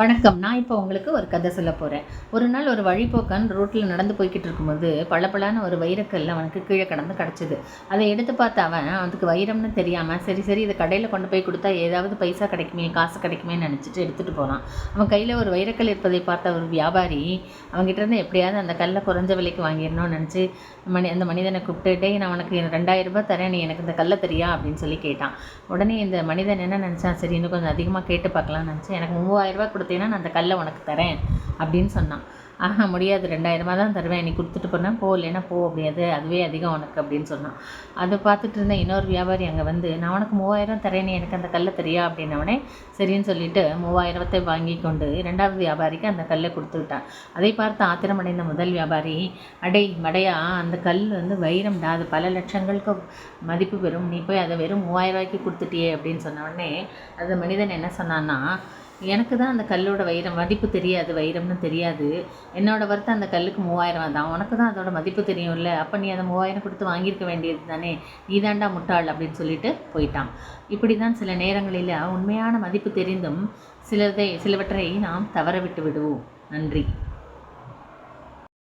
வணக்கம். நான் இப்போ உங்களுக்கு ஒரு கதை சொல்ல போகிறேன் ஒரு நாள் ஒரு வழிபோக்கன் ரோட்டில் நடந்து போய்கிட்டு இருக்கும்போது பளபளன்னு ஒரு வைரக்கல் அவனுக்கு கீழே கடந்து கிடச்சிது. அதை எடுத்து பார்த்த அவன் அவனுக்கு வைரம்னு தெரியாமல் சரி சரி இதை கடையில் கொண்டு போய் கொடுத்தா ஏதாவது பைசா கிடைக்குமே காசு கிடைக்குமே நினச்சிட்டு எடுத்துகிட்டு போனான். அவன் கையில் ஒரு வைரக்கல் இருப்பதை பார்த்த ஒரு வியாபாரி அவங்ககிட்ட இருந்து எப்படியாவது அந்த கல்லை குறைஞ்ச விலைக்கு வாங்கிடணும்னு நினச்சி மணி அந்த மனிதனை கூப்பிட்டுட்டே நான் உனக்கு ரெண்டாயிரம் ரூபாய் தரேன் நீ எனக்கு இந்த கல்லை தெரியா? அப்படின்னு சொல்லி கேட்டான். உடனே இந்த மனிதன் என்ன நினச்சான் சரி இன்னும் கொஞ்சம் அதிகமாக கேட்டு பார்க்கலாம்னு நினச்சி எனக்கு மூவாயிரரூபா கொடுத்து கொடுத்தீங்கன்னா நான் அந்த கல்லை உனக்கு தரேன் அப்படின்னு சொன்னான். ஆஹா முடியாது ரெண்டாயிரமா தான் தருவேன். நீ கொடுத்துட்டு போனால் போ இல்லைன்னா போ அப்படியாது. அதுவே அதிகம் உனக்கு அப்படின்னு சொன்னான். அதை பார்த்துட்டு இருந்த இன்னொரு வியாபாரி அங்கே வந்து நான் உனக்கு மூவாயிரம் தரேன் நீ எனக்கு அந்த கல்லை தெரியா அப்படின்னவனே சரின்னு சொல்லிட்டு மூவாயிரத்தை வாங்கி கொண்டு ரெண்டாவது வியாபாரிக்கு அந்த கல்லை கொடுத்துக்கிட்டான் அதை பார்த்து ஆத்திரமடைந்த முதல் வியாபாரி அடை மடையா அந்த கல் வந்து வைரம்டா அது பல லட்சங்களுக்கு மதிப்பு பெறும். நீ போய் அதை வெறும் மூவாயிரம் ரூபாய்க்கு கொடுத்துட்டியே அப்படின்னு சொன்ன உடனே அந்த மனிதன் என்ன சொன்னான்னா எனக்கு தான் அந்த கல்லோட வைரம் மதிப்பு தெரியாது வைரம்னு தெரியாது. என்னோட வருத்தம் அந்த கல்லுக்கு மூவாயிரம் தான் உனக்கு தான் அதோட மதிப்பு தெரியும்ல. அப்போ நீ அதை மூவாயிரம் கொடுத்து வாங்கியிருக்க வேண்டியது தானே? நீ தாண்டா முட்டாள் அப்படின்னு சொல்லிட்டு போயிட்டான். இப்படி தான் சில நேரங்களில் உண்மையான மதிப்பு தெரிந்தும் சிலதை சிலவற்றை நாம் தவற விட்டு விடுவோம். நன்றி.